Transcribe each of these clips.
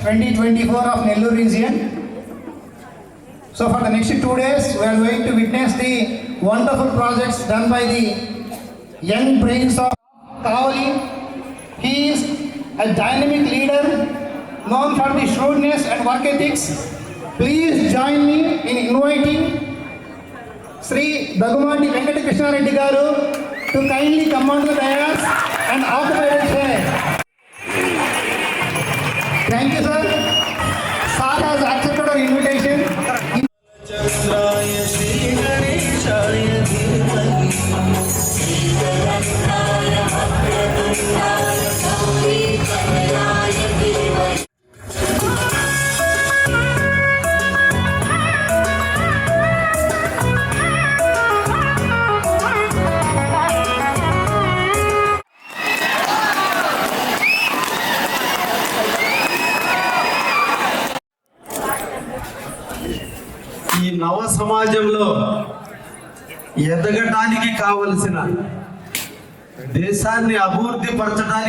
2024 of Nellore region. So for the next two days, we are going to witness the wonderful projects done by the young brains of Kavali. He is a dynamic leader known for the shrewdness and work ethics. Please join me in inviting Sri Dagumati Venkata Krishna Reddy Garu to kindly come on the dais and occupy a. Thank you, sir.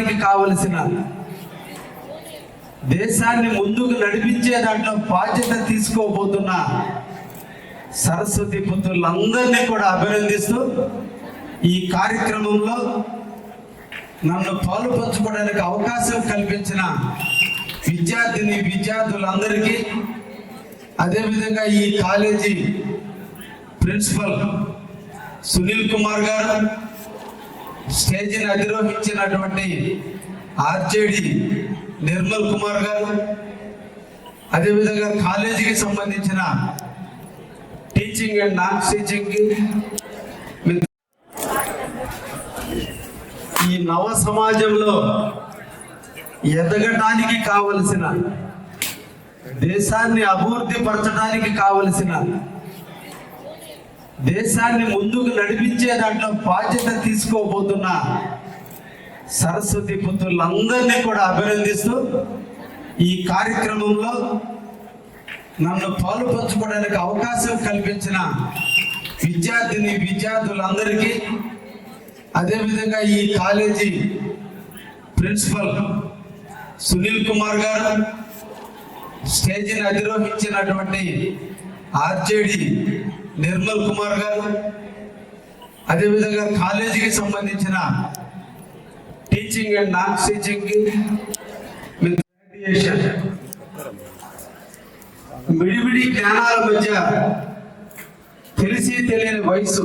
దేశానికి కావలసిన దేశాన్ని ముందుకు నడిపించే దాంట్లో బాధ్యత తీసుకోబోతున్న సరస్వతి పుత్రులందరినీ కూడా అభినందిస్తూ ఈ కార్యక్రమంలో నన్ను పాలు పంచుకోవడానికి అవకాశం కల్పించిన విద్యార్థిని విద్యార్థులందరికీ అదేవిధంగా ఈ కాలేజీ ప్రిన్సిపల్ సునీల్ కుమార్ గారు స్టేజీని అధిరోహించినటువంటి ఆర్జేడి నిర్మల్ కుమార్ గారు అదేవిధంగా కాలేజీకి సంబంధించిన టీచింగ్ అండ్ నాన్ టీచింగ్ ఈ నవ సమాజంలో ఎదగటానికి కావలసిన దేశాన్ని అభివృద్ధి పరచడానికి కావలసిన దేశాన్ని ముందుకు నడిపించే దాంట్లో బాధ్యత తీసుకోబోతున్న సరస్వతి పుత్రులందరినీ కూడా అభినందిస్తూ ఈ కార్యక్రమంలో నన్ను పాలు పంచుకోవడానికి అవకాశం కల్పించిన విద్యార్థిని విద్యార్థులందరికీ అదేవిధంగా ఈ కాలేజీ ప్రిన్సిపల్ సునీల్ కుమార్ గారు స్టేజీని అధిరోహించినటువంటి ఆర్జేడి నిర్మల్ కుమార్ గారు అదేవిధంగా కాలేజీకి సంబంధించిన టీచింగ్ అండ్ నాన్ టీచింగ్ మిడిమిడి జ్ఞానాల మధ్య తెలిసి తెలియని వయసు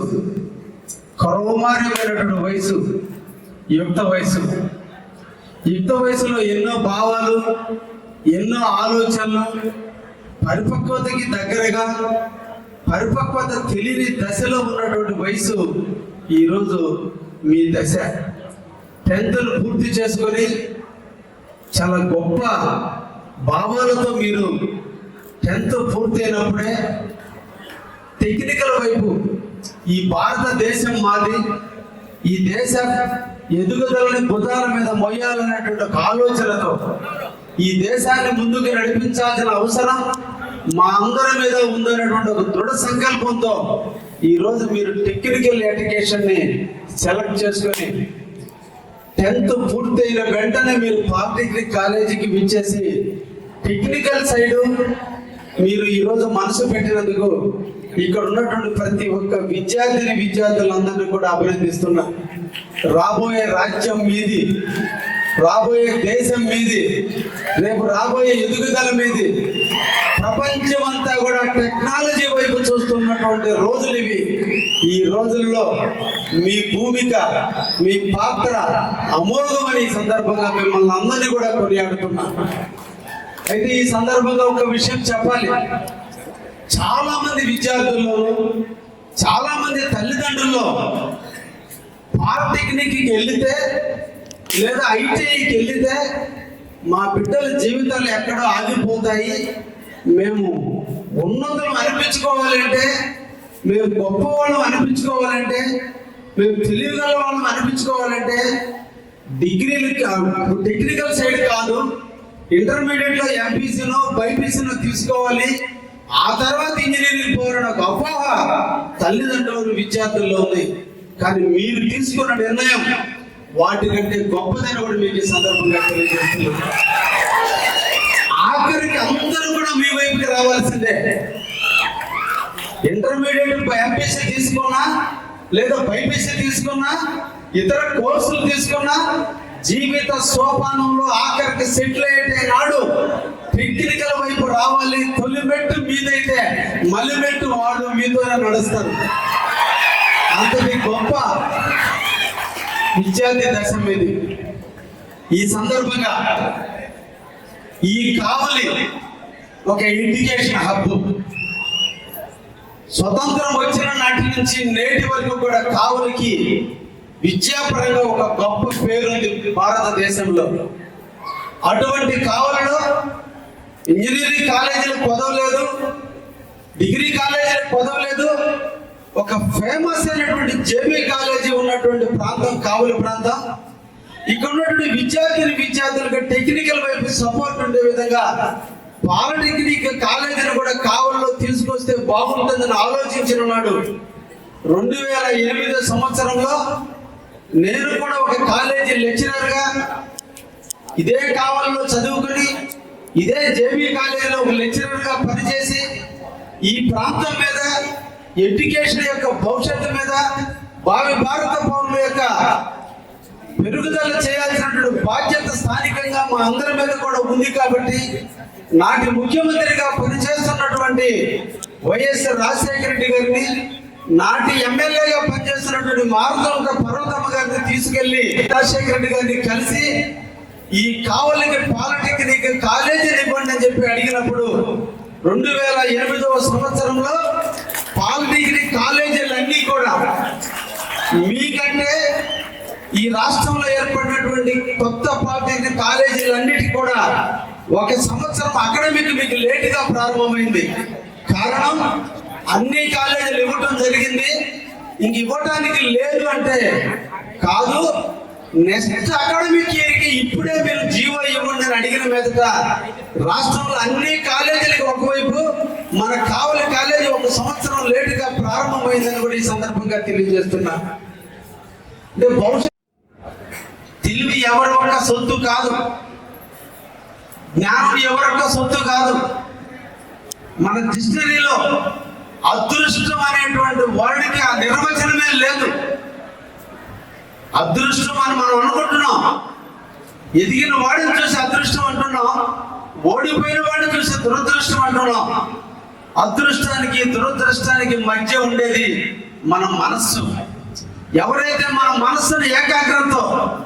కరోమార్యమైనటువంటి వయసు యుక్త వయసు. యుక్త వయసులో ఎన్నో భావాలు ఎన్నో ఆలోచనలు పరిపక్వతకి దగ్గరగా పరిపక్వత తెలియని దశలో ఉన్నటువంటి వయసు ఈరోజు మీ దశ. టెన్త్ను పూర్తి చేసుకొని చాలా గొప్ప భావాలతో మీరు టెన్త్ పూర్తి అయినప్పుడే టెక్నికల్ వైపు ఈ భారతదేశం మాది. ఈ దేశ ఎదుగుదలని భుజాల మీద మొయ్యాలనేటువంటి ఒక ఆలోచనతో ఈ దేశాన్ని ముందుకు నడిపించాల్సిన అవసరం మా అందరి మీద ఉందనేటువంటి ఒక దృఢ సంకల్పంతో ఈ రోజు మీరు టెక్నికల్ ఎడ్యుకేషన్ని సెలెక్ట్ చేసుకొని టెన్త్ పూర్తయిన వెంటనే మీరు పాలిటెక్నిక్ కాలేజీకి విచ్చేసి టెక్నికల్ సైడ్ మీరు ఈరోజు మనసు పెట్టినందుకు ఇక్కడ ఉన్నటువంటి ప్రతి ఒక్క విద్యార్థిని విద్యార్థులందరినీ కూడా అభినందిస్తున్నా. రాబోయే రాజ్యం మీది రాబోయే దేశం మీది రేపు రాబోయే ఎదుగుదల మీది ప్రపంచం అంతా కూడా టెక్నాలజీ వైపు చూస్తున్నటువంటి రోజులు ఇవి. ఈ రోజుల్లో మీ భూమిక మీ పాత్ర అమోఘమని ఈ సందర్భంగా మిమ్మల్ని అందరినీ కూడా కొనియాడుతున్నా. అయితే ఈ సందర్భంగా ఒక విషయం చెప్పాలి. చాలా మంది విద్యార్థుల్లోనూ చాలా మంది తల్లిదండ్రుల్లో పాలిటెక్నిక్కి వెళితే లేదా ఐటీఐకి వెళితే మా బిడ్డల జీవితాలు ఎక్కడో ఆగిపోతాయి. మేము ఉన్నతులు అనిపించుకోవాలంటే మేము గొప్ప వాళ్ళం అనిపించుకోవాలంటే మేము తెలివిగల వాళ్ళం అనిపించుకోవాలంటే డిగ్రీలు కా- టెక్నికల్ సైడ్ కాదు ఇంటర్మీడియట్లో ఎంపీసీనో బైపీసీనో తీసుకోవాలి. ఆ తర్వాత ఇంజనీరింగ్ పోవాలని ఒక అపోహ తల్లిదండ్రులు విద్యార్థుల్లో ఉంది. కానీ మీరు తీసుకున్న నిర్ణయం వాటికంటే గొప్పదని కూడా మీకు ఈ సందర్భంగా తెలియజేస్తున్నాను. మీ వైపుకి రావాల్సిందే. ఇంటర్మీడియట్ ఎంపీసీ తీసుకున్నా లేదా బైపీసీ తీసుకున్నా ఇతర కోర్సులు తీసుకున్నా జీవిత సోపానంలో ఆఖరికి సెటిల్ అయితే నాడు టెక్నికల్ వైపు రావాలి తొలిమెట్టు మీదైతే మలిమెట్టు వాడు మీతోనే నడుస్తారు. అంతటి గొప్ప విద్యార్థి దశ మీది. ఈ సందర్భంగా ఈ కావలి ఒక ఎడ్యుకేషన్ హబ్. స్వతంత్రం వచ్చిన నాటి నుంచి నేటి వరకు కూడా కావులకి విద్యాపరంగా ఒక గొప్ప పేరుంది భారతదేశంలో. అటువంటి కావలలో ఇంజనీరింగ్ కాలేజీలకు కొదవలేదు డిగ్రీ కాలేజీలకు కొదవలేదు ఒక ఫేమస్ అయినటువంటి జేబీ కాలేజీ ఉన్నటువంటి ప్రాంతం కావుల ప్రాంతం. ఇక్కడ ఉన్నటువంటి విద్యార్థిని విద్యార్థులకు టెక్నికల్ వైపు సపోర్ట్ ఉండే విధంగా పాలిటెక్నిక్ కాలేజీని కూడా కావల్లో తీసుకొస్తే బాగుంటుందని ఆలోచించిన నాడు రెండు వేల ఎనిమిదో సంవత్సరంలో నేను కూడా ఒక కాలేజీ లెక్చరర్గా ఇదే కావాలలో చదువుకుని ఇదే జేబీ కాలేజీలో ఒక లెక్చరర్గా పనిచేసి ఈ ప్రాంతం మీద ఎడ్యుకేషన్ యొక్క భవిష్యత్తు మీద భావి భారత పౌరుల యొక్క పెరుగుదల చేయాల్సినటువంటి బాధ్యత స్థానికంగా మా అందరి మీద కూడా ఉంది కాబట్టి నాటి ముఖ్యమంత్రిగా పనిచేస్తున్నటువంటి వైఎస్ రాజశేఖర రెడ్డి గారిని నాటి ఎమ్మెల్యేగా పనిచేస్తున్నటువంటి మారుతంక పర్వతమ్మ గారిని తీసుకెళ్ళి రాజశేఖర రెడ్డి గారిని కలిసి ఈ కావలికి పాలిటెక్నిక్ కాలేజీ ఇవ్వండి అని చెప్పి అడిగినప్పుడు రెండు వేల ఎనిమిదవ సంవత్సరంలో పాలిటెక్నిక్ కాలేజీలన్నీ కూడా మీకంటే ఈ రాష్ట్రంలో ఏర్పడినటువంటి కొత్త పాలిటెక్నిక్ కాలేజీలన్నిటి కూడా ఒక సంవత్సరం అకాడమిక్ మీకు లేటుగా ప్రారంభమైంది. కారణం అన్ని కాలేజీలు ఇవ్వటం జరిగింది. ఇంక ఇవ్వటానికి లేదు అంటే కాదు నెక్స్ట్ అకాడమిక్ ఇయర్కి ఇప్పుడే మీరు జీవో ఇవ్వండి అని అడిగిన మీదట రాష్ట్రంలో అన్ని కాలేజీలకు ఒకవైపు మన కావలి కాలేజీ ఒక సంవత్సరం లేటుగా ప్రారంభమైందని కూడా ఈ సందర్భంగా తెలియజేస్తున్నా. అంటే బహుశా తెలివి ఎవరి ఒక్క సొత్తు కాదు. జ్ఞానం ఎవరొక్క సొత్తు కాదు. మన డిక్షనరీలో అదృష్టం అనేటువంటి వర్డ్కి ఆ నిర్వచనమే లేదు. అదృష్టం అని మనం అనుకుంటున్నాం. ఎదిగిన వాడిని చూసి అదృష్టం అంటున్నాం. ఓడిపోయిన వాడిని చూసి దురదృష్టం అంటున్నాం. అదృష్టానికి దురదృష్టానికి మధ్య ఉండేది మన మనస్సు. ఎవరైతే మన మనస్సును ఏకాగ్రతతో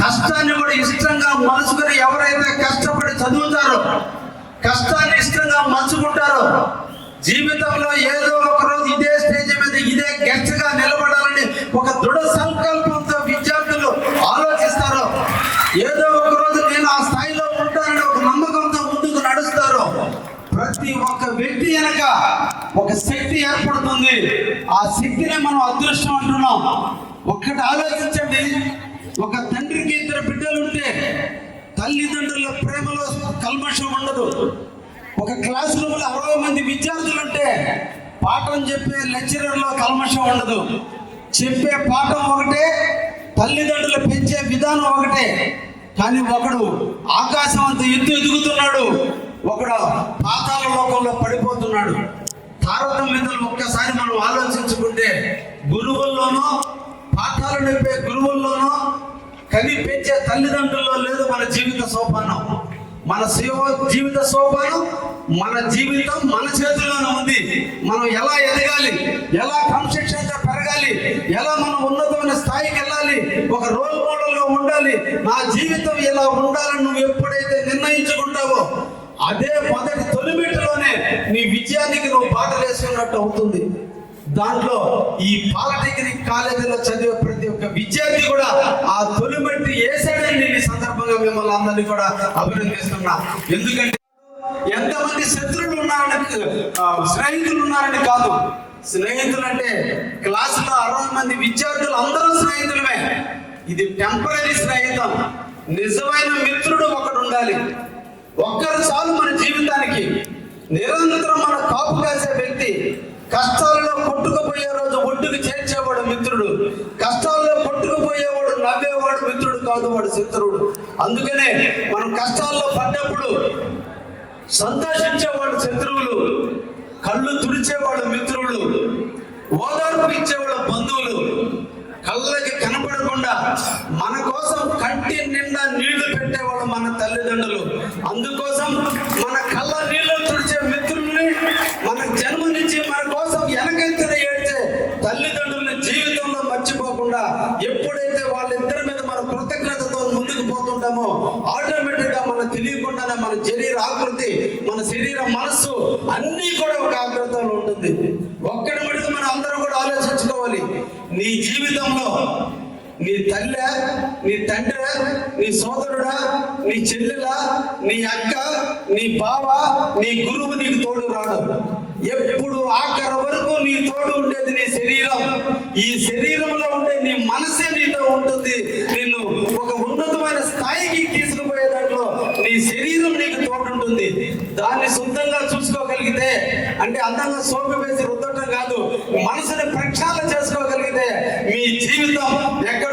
కష్టాన్ని కూడా ఇష్టంగా మలుచుకుని ఎవరైతే కష్టపడి చదువుతారో కష్టాన్ని ఇష్టంగా మలుచుకుంటారో జీవితంలో ఏదో ఒక రోజు ఇదే స్టేజ్ మీద ఇదే గెస్ట్గా నిలబడాలని ఒక దృఢ సంకల్పంతో విద్యార్థులు ఆలోచిస్తారో ఏదో ఒక రోజు నేను ఆ స్థాయిలో ఉంటానని ఒక నమ్మకంతో ముందుకు నడుస్తారో ప్రతి ఒక్క వ్యక్తి వెనక ఒక శక్తి ఏర్పడుతుంది. ఆ శక్తినే మనం అదృష్టం అంటున్నాం. ఒక్కటి ఆలోచించండి. ఒక తండ్రికి ఇద్దరు బిడ్డలు ఉంటే తల్లిదండ్రుల ప్రేమలో కల్మషం ఉండదు. ఒక క్లాస్ రూమ్లో అరవై మంది విద్యార్థులు ఉంటే పాఠం చెప్పే లెక్చరర్లో కల్మషం ఉండదు. చెప్పే పాఠం ఒకటే తల్లిదండ్రులు పెంచే విధానం ఒకటే. కానీ ఒకడు ఆకాశం అంత ఎత్తు ఎదుగుతున్నాడు ఒకడు పాతాల లోకంలో పడిపోతున్నాడు. తారతమ్యతలు ఒక్కసారి మనం ఆలోచించుకుంటే గురువుల్లోనూ పాఠాలు నేర్పే గురువుల్లోనూ కని పెంచే తల్లిదండ్రుల్లో లేదు మన జీవిత సోపానం. మన శివ జీవిత సోపానం మన జీవితం మన చేతుల్లోనే ఉంది. మనం ఎలా ఎదగాలి? ఎలా క్రమశిక్షణగా పెరగాలి? ఎలా మనం ఉన్నతమైన స్థాయికి వెళ్ళాలి? ఒక రోల్ మోడల్గా ఉండాలి? నా జీవితం ఎలా ఉండాలని నువ్వు ఎప్పుడైతే నిర్ణయించుకుంటావో అదే మొదటి తొలిమెట్టులోనే నీ విజయానికి నువ్వు బాటలు వేసుకున్నట్టు అవుతుంది. దాంట్లో ఈ పాలిటెక్నిక్ కాలేజీలో చదివే ప్రతి ఒక్క విద్యార్థి కూడా ఆ తొలిమెట్టు వేసాడని నేను సందర్భంగా మిమ్మల్ని అందరినీ కూడా అభినందిస్తున్నా ఎందుకంటే ఎంతమంది శత్రువులు ఉన్నారని ఆ, స్నేహితులు ఉన్నారని కాదు. స్నేహితులు అంటే క్లాసులో అరవై మంది విద్యార్థులు అందరూ స్నేహితులమే. ఇది టెంపరీ స్నేహితం. నిజమైన మిత్రుడు ఒకడు ఉండాలి. ఒక్కరు చాలు మన జీవితానికి. నిరంతరం మన కాపు కాసే వ్యక్తి. కష్టాలలో కొట్టుకుపోయే రోజు ఒడ్డుకు చేర్చేవాడు మిత్రుడు. కష్టాల్లో కొట్టుకుపోయేవాడు నవ్వేవాడు మిత్రుడు కాదు వాడు శత్రువుడు. అందుకనే మనం కష్టాల్లో పడ్డప్పుడు సంతోషించేవాడు శత్రువులు కళ్ళు తుడిచేవాడు మిత్రులు ఓదార్పు ఇచ్చేవాడు బంధువులు కళ్ళకి కనపడకుండా మన కోసం కంటి నిండా నీళ్ళు పెట్టేవాళ్ళు మన తల్లిదండ్రులు అందుకోసం మన కళ్ళ నీళ్ళు తుడిచే మిత్రుల్ని మన జన్మనిచ్చి మన కోసం వెనకెత్తిన ఏడ్చే తల్లిదండ్రుల్ని జీవితంలో మర్చిపోకుండా ఎప్పుడైతే వాళ్ళిద్దరి మీద మన కృతజ్ఞతతో ముందుకు పోతుంటామో ఆటోమేటిక్గా మన తెలియకుండానే మన శరీర ఆకృతి మన శరీర మనస్సు అన్ని కూడా ఒక ఆకృతంలో ఉంటుంది ఒక్కడి మడికి మనం అందరం కూడా ఆలోచించుకోవాలి నీ జీవితంలో నీ తల్లి నీ తండ్రి నీ సోదరుడా నీ చెల్లెలా నీ అక్క నీ బావ నీ గురువు నీకు తోడు రాడు. ఎప్పుడు ఆఖరి వరకు నీ తోడు ఉండేది నీ శరీరం. ఈ శరీరంలో ఉండే నీ మనసే నీతో ఉంటుంది. నిన్ను ఒక ఉన్నతమైన స్థాయికి తీసుకుపోయే దాంట్లో నీ శరీరం నీకు తోడు ఉంటుంది. దాన్ని సొంతంగా చూసుకోగలిగితే అంటే అందంగా సోపు వేసి రుద్దటం కాదు మనసుని ప్రక్షాళన చేసుకోగలిగితే మీ జీవితం ఎక్కడ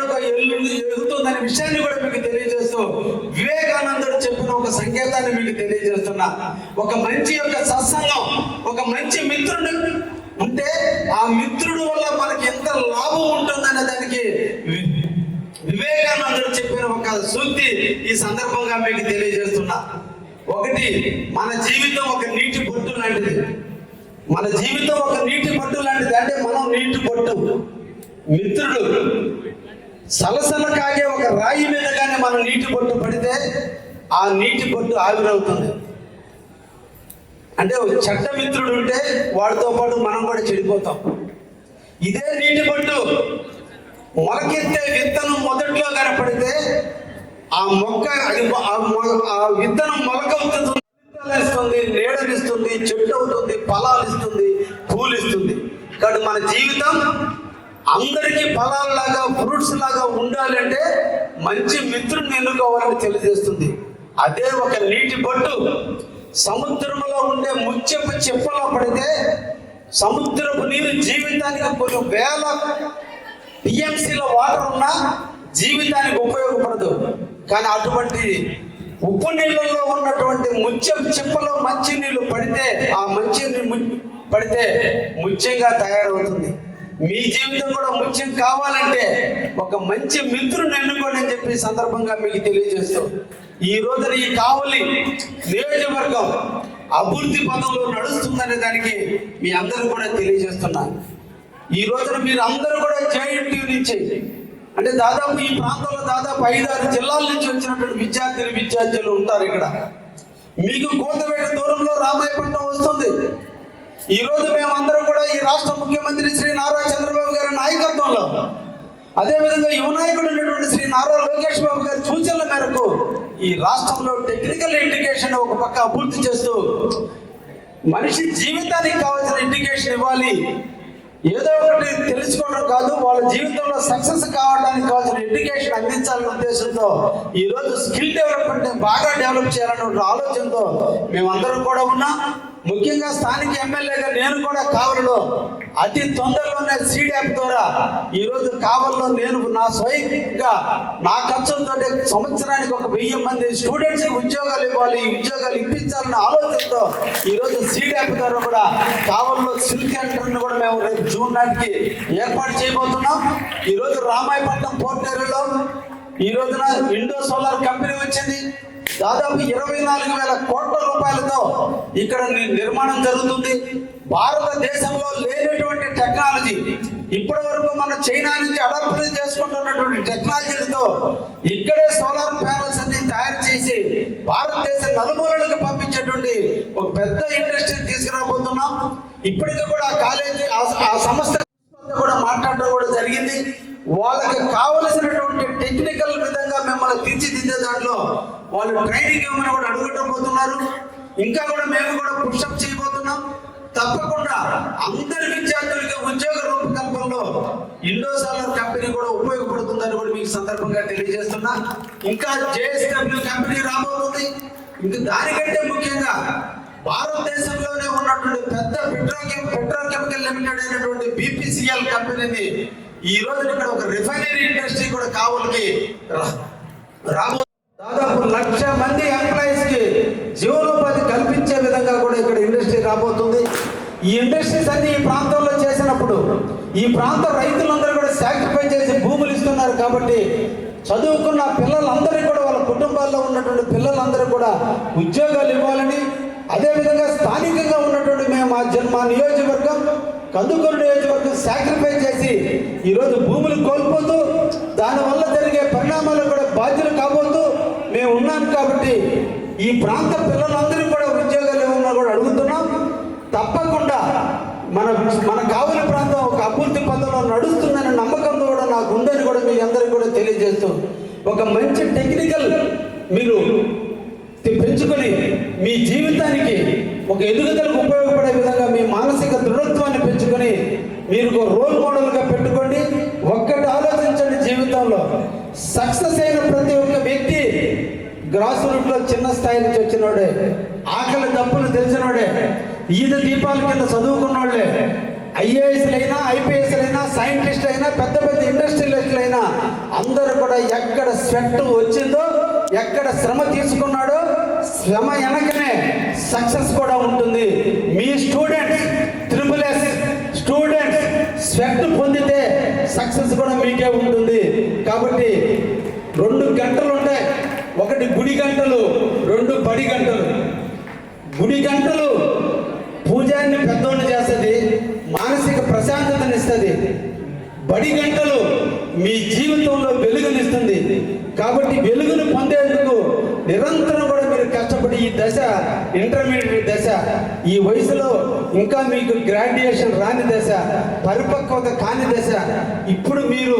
విషయాన్ని కూడా మీకు తెలియజేస్తూ వివేకానందుడు చెప్పిన ఒక సంకేతాన్ని మీకు తెలియజేస్తున్నా. ఒక మంచి యొక్క సత్సంగం ఒక మంచి మిత్రుడు ఉంటే ఆ మిత్రుడు వల్ల మనకి ఎంత లాభం ఉంటుందనే దానికి వివేకానందుడు చెప్పిన ఒక సూక్తి ఈ సందర్భంగా మీకు తెలియజేస్తున్నా. ఒకటి మన జీవితం ఒక నీటి బొట్టు లాంటిది. మన జీవితం ఒక నీటి పట్టు లాంటిది. అంటే మనం నీటి పట్టు. మిత్రుడు. సలసల కాగే ఒక రాయి మీద కానీ మనం నీటి పట్టు పడితే ఆ నీటి పట్టు ఆవిరవుతుంది. అంటే ఒక చెడ్డ మిత్రుడు ఉంటే వాడితో పాటు మనం కూడా చెడిపోతాం. ఇదే నీటి పట్టు మొలకెత్తే విత్తనం మొదట్లో కనపడితే ఆ మొక్క అది ఆ విత్తనం మొలకవుతుంది. ఇస్తుంది నీడనిస్తుంది చెట్టు అవుతుంది ఫలాలు ఇస్తుంది పూలు ఇస్తుంది. కానీ మన జీవితం అందరికీ ఫలాల్లాగా ఫ్రూట్స్ లాగా ఉండాలంటే మంచి మిత్రుని ఎన్నుకోవాలని తెలియజేస్తుంది. అదే ఒక నీటి పట్టు సముద్రంలో ఉండే ముత్యపు చెప్పలో పడితే సముద్రపు నీరు జీవితానికి కొన్ని వేల టీఎంసీలో వాటర్ ఉన్నా జీవితానికి ఉపయోగపడదు. కానీ అటువంటి ఉప్పు నీళ్ళల్లో ఉన్నటువంటి ముత్యం చిప్పలో మంచి నీళ్ళు పడితే ఆ మంచి నీళ్ళు పడితే ముత్యంగా తయారవుతుంది. మీ జీవితం కూడా ముత్యం కావాలంటే ఒక మంచి మిత్రుని ఎన్నుకోండి అని చెప్పి సందర్భంగా మీకు తెలియజేస్తూ ఈ రోజున ఈ కావలి నియోజకవర్గం అభివృద్ధి పదంలో నడుస్తుందనే దానికి మీ అందరూ కూడా తెలియజేస్తున్నాను ఈ రోజున మీరు అందరూ కూడా జేఎన్టీ నుంచి అంటే దాదాపు ఈ ప్రాంతంలో దాదాపు ఐదారు జిల్లాల నుంచి వచ్చినటువంటి విద్యార్థులు విద్యార్థులు ఉంటారు ఇక్కడ. మీకు కోతవేట దూరంలో రామాయపట్నం వస్తుంది. ఈ రోజు మేమందరం కూడా ఈ రాష్ట్ర ముఖ్యమంత్రి శ్రీ నారా చంద్రబాబు గారి నాయకత్వంలో అదేవిధంగా యువ నాయకుడు ఉన్నటువంటి శ్రీ నారా లోకేష్ బాబు గారి సూచనల మేరకు ఈ రాష్ట్రంలో టెక్నికల్ ఎడ్యుకేషన్ ఒక పక్క అభివృద్ధి చేస్తూ మనిషి జీవితానికి కావాల్సిన ఎడ్యుకేషన్ ఇవ్వాలి. ఏదో ఒకటి తెలుసుకోవడం కాదు వాళ్ళ జీవితంలో సక్సెస్ కావడానికి కావాల్సిన ఎడ్యుకేషన్ అందించాలనే ఉద్దేశంతో ఈరోజు స్కిల్ డెవలప్మెంట్ బాగా డెవలప్ చేయాలనే ఆలోచనతో మేమందరం కూడా ఉన్నాం. ముఖ్యంగా స్థానిక ఎమ్మెల్యేగా నేను కూడా కావలిలో అతి తొందరలోనే సీడ్యాప్ ద్వారా ఈ రోజు నేను నా స్వయంగా నా ఖర్చులతో సంవత్సరానికి ఒక వెయ్యి మంది స్టూడెంట్స్ ఉద్యోగాలు ఇవ్వాలి ఈ ఉద్యోగాలు ఇప్పించాలన్న ఆలోచనతో ఈ రోజు ద్వారా కూడా కావల్లో సిల్క్ సెంటర్ కూడా మేము రేపు జూన్ నాటికి ఏర్పాటు చేయబోతున్నాం. ఈరోజు రామాయపట్నం పోర్ట్ ఏరియాలో ఈ రోజున ఇండో సోలార్ కంపెనీ వచ్చింది. దాదాపు ఇరవై నాలుగు వేల కోట్ల రూపాయలతో ఇక్కడ నిర్మాణం జరుగుతుంది. భారతదేశంలో లేనటువంటి టెక్నాలజీ ఇప్పటి వరకు మన చైనా నుంచి అడాప్ట్ చేసుకుంటున్నటువంటి టెక్నాలజీలతో ఇక్కడే సోలార్ ప్యానల్స్ అన్ని తయారు చేసి భారతదేశ నలుమూలలకు పంపించేటువంటి ఒక పెద్ద ఇండస్ట్రీ తీసుకురాబోతున్నాం. ఇప్పటికీ కూడా కాలేజీ ఆ- ఆ సంస్థ కూడా మాట్లాడడం కూడా జరిగింది. వాళ్ళకి కావలసినటువంటి టెక్నికల్ విధంగా మిమ్మల్ని తీర్చిదిద్దే దాంట్లో వాళ్ళు ట్రైనింగ్ ఇవ్వమని కూడా అడుగుటం పోతున్నారు. ఇంకా కూడా మేము కూడా పుష్అప్ చేయబోతున్నాం. తప్పకుండా అందరి విద్యార్థులకి ఉద్యోగ రూపకల్పంలో ఇండోసాలర్ కంపెనీ కూడా ఉపయోగపడుతుందని కూడా మీకు సందర్భంగా తెలియజేస్తున్నా. ఇంకా జేఎస్డబ్ల్యూ కంపెనీ రాబోతుంది. ఇంకా దానికంటే ముఖ్యంగా భారతదేశంలోనే ఉన్నటువంటి పెద్ద పెట్రోకెమ్ పెట్రోకెమికల్ లిమిటెడ్ అయినటువంటి బీపీసీఎల్ కంపెనీని ఈ రోజు ఇక్కడ ఒక రిఫైనరీ ఇండస్ట్రీ కూడా కావాలకి రాబో లక్ష మంది ఎంప్లాయీస్కి జీవనోపాధి కల్పించే విధంగా కూడా ఇక్కడ ఇండస్ట్రీ రాబోతుంది. ఈ ఇండస్ట్రీస్ అన్ని ఈ ప్రాంతంలో చేసినప్పుడు ఈ ప్రాంత రైతులందరూ కూడా సాక్రిఫై చేసి భూములు ఇస్తున్నారు కాబట్టి చదువుకున్న పిల్లలందరికీ కూడా వాళ్ళ కుటుంబాల్లో ఉన్నటువంటి పిల్లలందరూ కూడా ఉద్యోగాలు ఇవ్వాలని అదేవిధంగా స్థానికంగా ఉన్నటువంటి మేము మా జన్మ నియోజకవర్గం కందుకూరు నియోజకవర్గం సాక్రిఫై చేసి ఈరోజు భూములు కోల్పోతూ దానివల్ల జరిగే పరిణామాలు కూడా బాధ్యులు కాబోతూ మేము ఉన్నాం కాబట్టి ఈ ప్రాంత పిల్లలందరికీ కూడా ఉద్యోగాలు ఏమన్నా కూడా అడుగుతున్నాం. తప్పకుండా మన మన కావలి ప్రాంతం ఒక అభివృద్ధి పథంలో నడుస్తుందనే నమ్మకం కూడా నాకు ఉందని కూడా మీ అందరికీ కూడా తెలియజేస్తూ ఒక మంచి టెక్నికల్ మీరు పెంచుకొని మీ జీవితానికి ఒక ఎదుగుదలకు ఉపయోగపడే విధంగా మీ మానసిక దృఢత్వాన్ని పెంచుకొని మీరు ఒక రోల్ మోడల్గా పెట్టుకోండి. ఒక్కటి ఆలోచించండి జీవితంలో. సక్సెస్ అయిన ప్రతి ఒక్క వ్యక్తి గ్రాస్ రూట్లో చిన్న స్థాయి నుంచి వచ్చినోడే ఆకలి తప్పులు తెలిసినోడే ఈద దీపాల కింద చదువుకున్నోళ్ళే ఐఏఎస్లైనా ఐపీఎస్లైనా సైంటిస్ట్ అయినా పెద్ద పెద్ద ఇండస్ట్రియలిస్టులు అయినా అందరూ కూడా ఎక్కడ స్వెట్ వచ్చిందో ఎక్కడ శ్రమ తీసుకున్నాడో శ్రమ వెనకనే సక్సెస్ కూడా ఉంటుంది. మీ students triple S students sweat పొందితే సక్సెస్ కూడా మీకే ఉంటుంది. కాబట్టి రెండు గంటలు ఉంటాయి ఒకటి గుడి గంటలు రెండు బడి గంటలు. గుడి గంటలు పూజారిని పెద్దోళ్ళు చేస్తుంది మానసిక ప్రశాంతతనిస్తుంది బడి గంటలు మీ జీవితంలో వెలుగునిస్తుంది కాబట్టి వెలుగును పొందేందుకు నిరంతరం కూడా మీరు కష్టపడి ఈ దశ ఇంటర్మీడియట్ దశ ఈ వయసులో ఇంకా మీకు గ్రాడ్యుయేషన్ రాని దశ పరిపక్వత కాని దశ ఇప్పుడు మీరు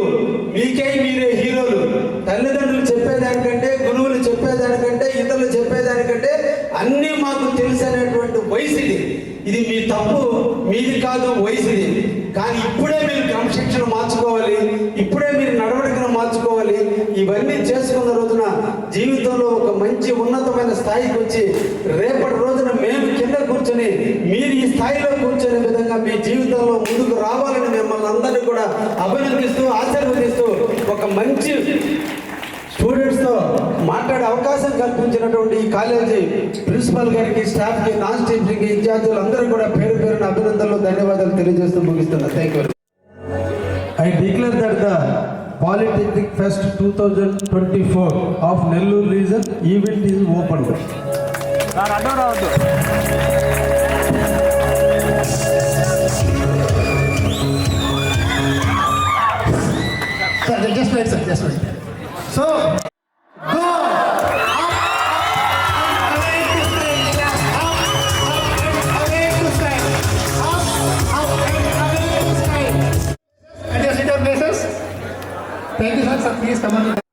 మీకై మీరే హీరోలు. తల్లిదండ్రులు చెప్పేదానికంటే గురువులు చెప్పేదానికంటే ఇతరులు చెప్పేదానికంటే అన్నీ మాకు తెలుసు అనేటువంటి వయసు ఇది. ఇది మీ తప్పు మీది కాదు వయసు ఇది. కానీ ఇప్పుడే మీరు క్రమశిక్షణ మార్చుకోవాలి ఇప్పుడే మీరు నడవడికను మార్చుకోవాలి. ఇవన్నీ చేసుకున్న రోజున జీవితంలో ఒక మంచి ఉన్నతమైన స్థాయికి వచ్చి రేపటి రోజున మేము కింద కూర్చొని మీరు ఈ స్థాయిలో కూర్చొనే విధంగా మీ జీవితంలో ముందుకు రావాలని మిమ్మల్ని అందరినీ కూడా అభినందిస్తూ ఆశీర్వదిస్తూ ఒక మంచి స్టూడెంట్స్తో మాట్లాడే అవకాశం కల్పించినటువంటి ఈ కాలేజీ ప్రిన్సిపల్ గారికి స్టాఫ్కి నాన్ స్టాఫ్కి విద్యార్థులు అందరూ కూడా పేరు పేరున అభినందనలు ధన్యవాదాలు తెలియజేస్తూ ముగిస్తున్నా thank you that the Polytechnic Fest 2024 of Nellore region event is opened. Sir, just wait, sir, just wait. So Thank you, sir. Please come on.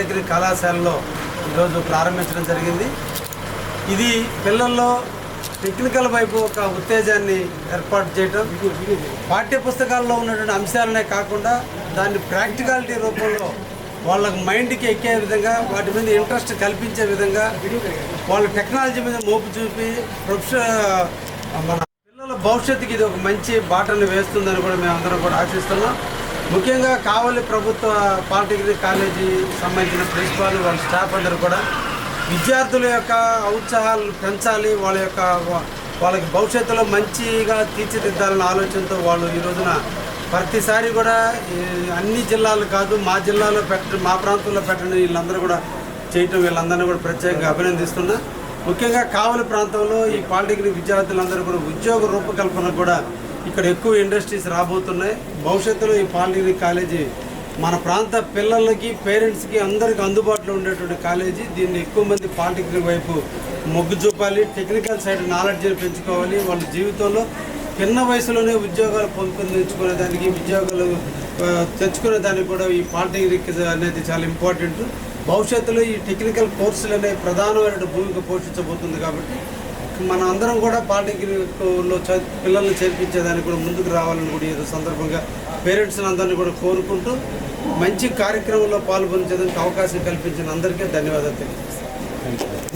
ప్రభుత్వ పాలిటెక్నిక్ కళాశాలలో ఈరోజు ప్రారంభించడం జరిగింది. ఇది పిల్లల్లో టెక్నికల్ వైపు ఒక ఉత్తేజాన్ని ఏర్పాటు చేయటం పాఠ్య పుస్తకాల్లో ఉన్నటువంటి అంశాలనే కాకుండా దాన్ని ప్రాక్టికాలిటీ రూపంలో వాళ్ళ మైండ్కి ఎక్కే విధంగా వాటి మీద ఇంట్రెస్ట్ కల్పించే విధంగా వాళ్ళ టెక్నాలజీ మీద మోపు చూపి ప్రొఫెషన్ మన పిల్లల భవిష్యత్తుకి ఇది ఒక మంచి బాటను వేస్తుందని కూడా మేము కూడా ఆశిస్తున్నాం. ముఖ్యంగా కావలి ప్రభుత్వ పాలిటెక్నిక్ కాలేజీ సంబంధించిన ప్రిన్సిపాల్ వాళ్ళ స్టాఫ్ అందరూ కూడా విద్యార్థుల యొక్క ఉత్సాహాలు పెంచాలి వాళ్ళ యొక్క వాళ్ళకి భవిష్యత్తులో మంచిగా తీర్చిదిద్దాలన్న ఆలోచనతో వాళ్ళు ఈ రోజున ప్రతిసారి కూడా అన్ని జిల్లాలు కాదు మా జిల్లాలో పెట్టడం మా ప్రాంతంలో పెట్టడం వీళ్ళందరూ కూడా చేయటం వీళ్ళందరినీ కూడా ప్రత్యేకంగా అభినందిస్తున్నా. ముఖ్యంగా కావలి ప్రాంతంలో ఈ పాలిటెక్నిక్ విద్యార్థులందరూ కూడా ఉద్యోగ రూపకల్పన కూడా ఇక్కడ ఎక్కువ ఇండస్ట్రీస్ రాబోతున్నాయి. భవిష్యత్తులో ఈ పాలిటెక్నిక్ కాలేజీ మన ప్రాంత పిల్లలకి పేరెంట్స్కి అందరికి అందుబాటులో ఉండేటువంటి కాలేజీ. దీన్ని ఎక్కువ మంది పాలిటెక్నిక్ వైపు మొగ్గు చూపాలి టెక్నికల్ సైడ్ నాలెడ్జ్ని పెంచుకోవాలి. వాళ్ళ జీవితంలో చిన్న వయసులోనే ఉద్యోగాలు పొందుపరించుకునే దానికి ఉద్యోగాలు తెచ్చుకునే దానికి కూడా ఈ పాలిటెక్నిక్ అనేది చాలా ఇంపార్టెంట్. భవిష్యత్తులో ఈ టెక్నికల్ కోర్సులు అనేవి ప్రధానమైన భూమిక పోషించబోతుంది కాబట్టి మన అందరం కూడా పాలిటెక్నిక్లో చ పిల్లల్ని చేర్పించేదానికి కూడా ముందుకు రావాలని కూడా ఏదో సందర్భంగా పేరెంట్స్ని అందరినీ కూడా కోరుకుంటూ మంచి కార్యక్రమంలో పాల్గొనేదానికి అవకాశం కల్పించిన అందరికీ ధన్యవాదాలు తెలియజేస్తాను.